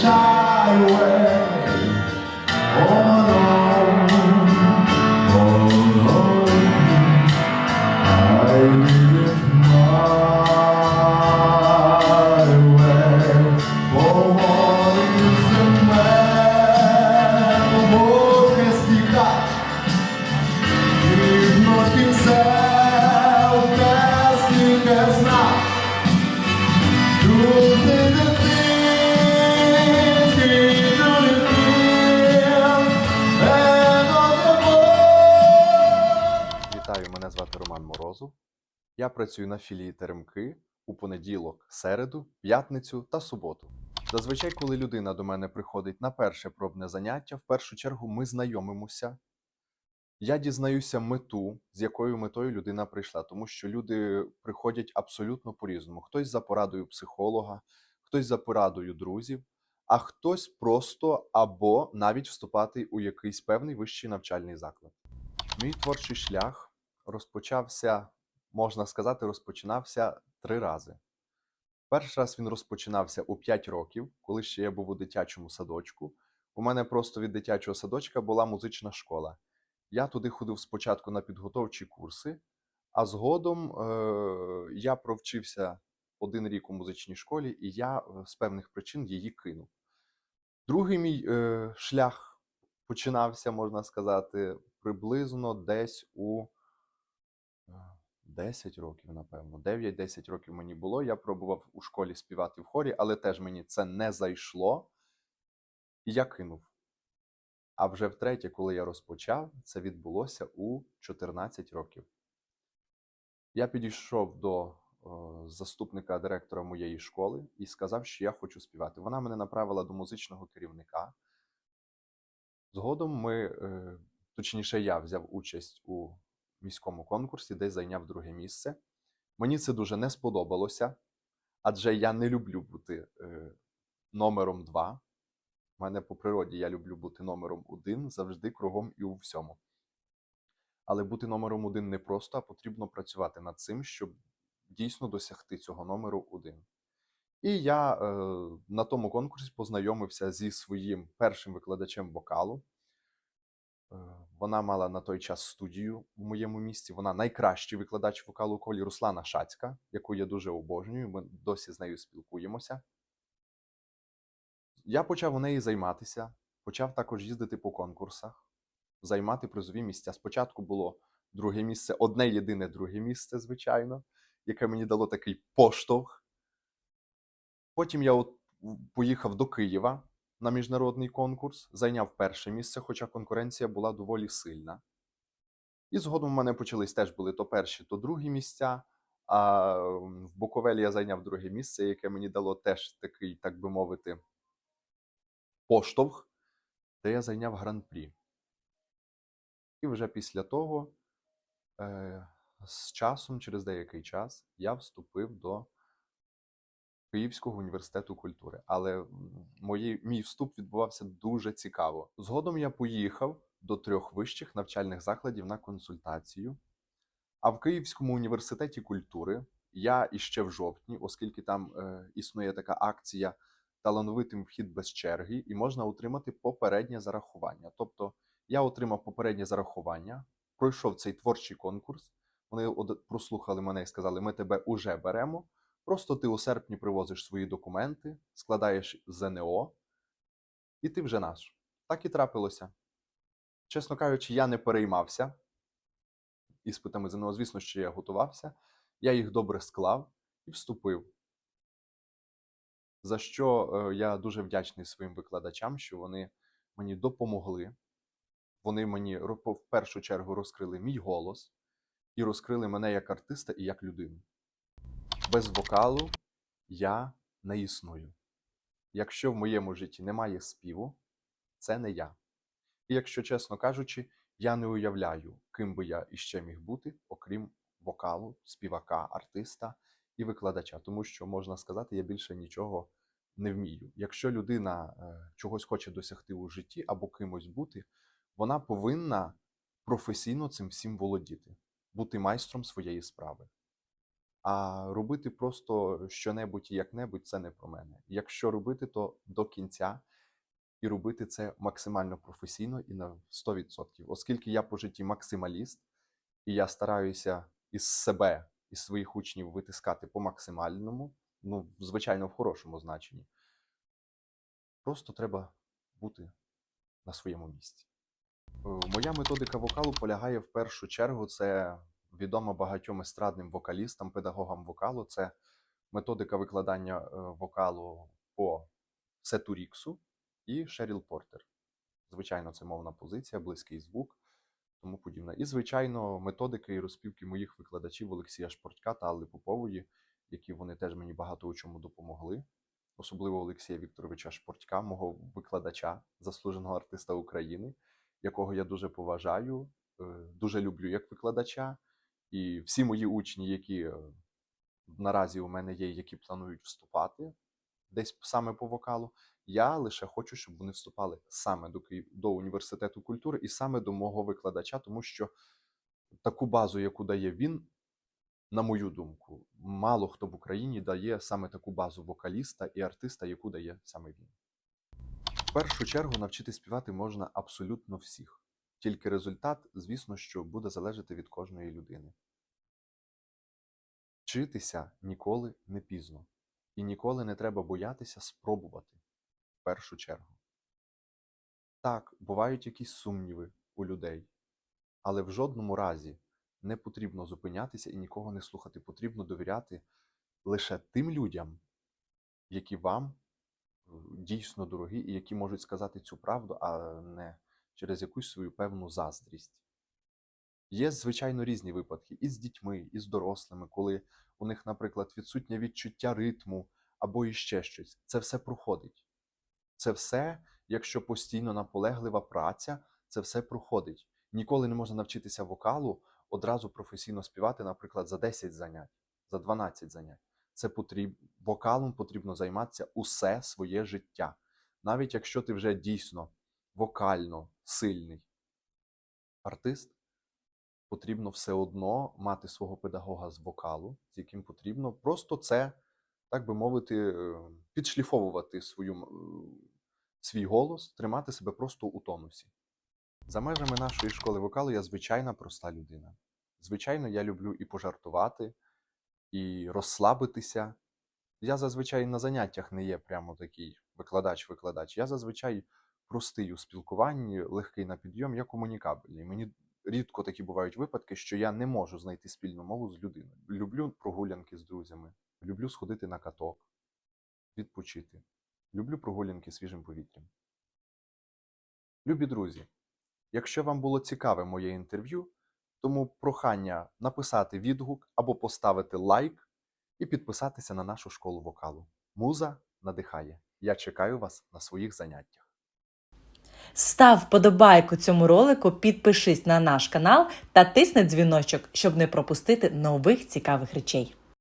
shine. Вітаю, мене звати Роман Морозов. Я працюю на філії Теремки у понеділок, середу, п'ятницю та суботу. Зазвичай, коли людина до мене приходить на перше пробне заняття, в першу чергу ми знайомимося. Я дізнаюся мету, з якою метою людина прийшла, тому що люди приходять абсолютно по-різному. Хтось за порадою психолога, хтось за порадою друзів, а хтось просто або навіть вступати у якийсь певний вищий навчальний заклад. Мій творчий шлях розпочався, можна сказати, розпочинався три рази. Перший раз він розпочинався у 5 років, коли ще я був у дитячому садочку. У мене просто від дитячого садочка була музична школа. Я туди ходив спочатку на підготовчі курси, а згодом е- я провчився один рік у музичній школі, і я е, з певних причин її кинув. Другий мій е- шлях починався, можна сказати, приблизно десь у 10 років, напевно. 9-10 років мені було. Я пробував у школі співати в хорі, але теж мені це не зайшло. І я кинув. А вже втретє, коли я розпочав, це відбулося у 14 років. Я підійшов до е, заступника директора моєї школи і сказав, що я хочу співати. Вона мене направила до музичного керівника. Згодом ми, е, точніше, я взяв участь у міському конкурсі, де зайняв друге місце. Мені це дуже не сподобалося, адже я не люблю бути е, номером два. У мене по природі я люблю бути номером один завжди кругом і у всьому. Але бути номером один не просто, а потрібно працювати над цим, щоб дійсно досягти цього номеру один. І я е, на тому конкурсі познайомився зі своїм першим викладачем вокалу. Е, Вона мала на той час студію в моєму місті. Вона найкращий викладач вокалу колі Руслана Шацька, яку я дуже обожнюю. Ми досі з нею спілкуємося. Я почав у неї займатися, почав також їздити по конкурсах, займати призові місця. Спочатку було друге місце, одне єдине друге місце, звичайно, яке мені дало такий поштовх. Потім я от поїхав до Києва на міжнародний конкурс, зайняв перше місце, хоча конкуренція була доволі сильна. І згодом у мене почались теж були то перші, то другі місця. А в Буковелі я зайняв друге місце, яке мені дало теж такий, так би мовити, поштовх, де я зайняв гран-прі. І вже після того, е, з часом, через деякий час, я вступив до Київського університету культури. Але мої, мій вступ відбувався дуже цікаво. Згодом я поїхав до трьох вищих навчальних закладів на консультацію. А в Київському університеті культури я іще в жовтні, оскільки там е, існує така акція талановитим вхід без черги, і можна отримати попереднє зарахування. Тобто я отримав попереднє зарахування, пройшов цей творчий конкурс. Вони прослухали мене і сказали: ми тебе уже беремо. Просто ти у серпні привозиш свої документи, складаєш ЗНО, і ти вже наш. Так і трапилося. Чесно кажучи, я не переймався іспитами ЗНО. Звісно, що я готувався. Я їх добре склав і вступив. За що е, я дуже вдячний своїм викладачам, що вони мені допомогли. Вони мені в першу чергу розкрили мій голос і розкрили мене як артиста і як людину. Без вокалу я не існую. Якщо в моєму житті немає співу, це не я. І якщо чесно кажучи, я не уявляю, ким би я іще міг бути, окрім вокалу, співака, артиста і викладача, тому що можна сказати, я більше нічого не вмію. Якщо людина е, чогось хоче досягти у житті або кимось бути, вона повинна професійно цим всім володіти, бути майстром своєї справи. А робити просто що-небудь і як-небудь це не про мене. Якщо робити, то до кінця і робити це максимально професійно і на 100%. Оскільки я по житті максималіст, і я стараюся із себе, із своїх учнів витискати по максимальному, ну, звичайно, в хорошому значенні. Просто треба бути на своєму місці. Е, Моя методика вокалу полягає в першу чергу. Це відома багатьом естрадним вокалістам, педагогам вокалу. Це методика викладання е, вокалу по Сету Ріксу і Шеріл Портер. Звичайно, це мовна позиція, близький звук, тому подібне. І, звичайно, методики і розпівки моїх викладачів Олексія Шпортька та Алли Попової, які вони теж мені багато у чому допомогли. Особливо Олексія Вікторовича Шпортька, мого викладача, заслуженого артиста України, якого я дуже поважаю, е, дуже люблю як викладача. І всі мої учні, які е, наразі у мене є, які планують вступати десь саме по вокалу, я лише хочу, щоб вони вступали саме до Київ до університету культури і саме до мого викладача, тому що таку базу, яку дає він, на мою думку, мало хто в Україні дає саме таку базу вокаліста і артиста, яку дає саме він. В першу чергу навчити співати можна абсолютно всіх. Тільки результат, звісно, що буде залежати від кожної людини. Вчитися ніколи не пізно, і ніколи не треба боятися спробувати в першу чергу. Так, бувають якісь сумніви у людей, але в жодному разі не потрібно зупинятися і нікого не слухати. Потрібно довіряти лише тим людям, які вам е, дійсно дорогі і які можуть сказати цю правду, а не через якусь свою певну заздрість. Є, звичайно, різні випадки і з дітьми, і з дорослими, коли у них, наприклад, відсутнє відчуття ритму або іще щось. Це все проходить. Це все, якщо постійно наполеглива праця, це все проходить. Ніколи не можна навчитися вокалу одразу професійно співати, наприклад, за 10 занять, за 12 занять. Це потріб... Вокалом потрібно займатися усе своє життя. Навіть якщо ти вже дійсно вокально сильний артист, потрібно все одно мати свого педагога з вокалу, з яким потрібно просто це, так би мовити, е, підшліфовувати свою, е, свій голос, тримати себе просто у тонусі. За межами нашої школи вокалу я звичайна проста людина. Звичайно, я люблю і пожартувати, і розслабитися. Я зазвичай на заняттях не є прямо такий викладач-викладач. Я зазвичай простий у спілкуванні, легкий на підйом, я комунікабельний. Мені рідко такі бувають випадки, що я не можу знайти спільну мову з людиною. Люблю прогулянки з друзями, люблю сходити на каток, відпочити. Люблю прогулянки свіжим повітрям. Любі друзі, якщо вам було цікаве моє інтерв'ю, тому прохання написати відгук або поставити лайк і підписатися на нашу школу вокалу. Муза надихає. Я чекаю вас на своїх заняттях. Став вподобайку цьому ролику, підпишись на наш канал та тисни дзвіночок, щоб не пропустити нових цікавих речей.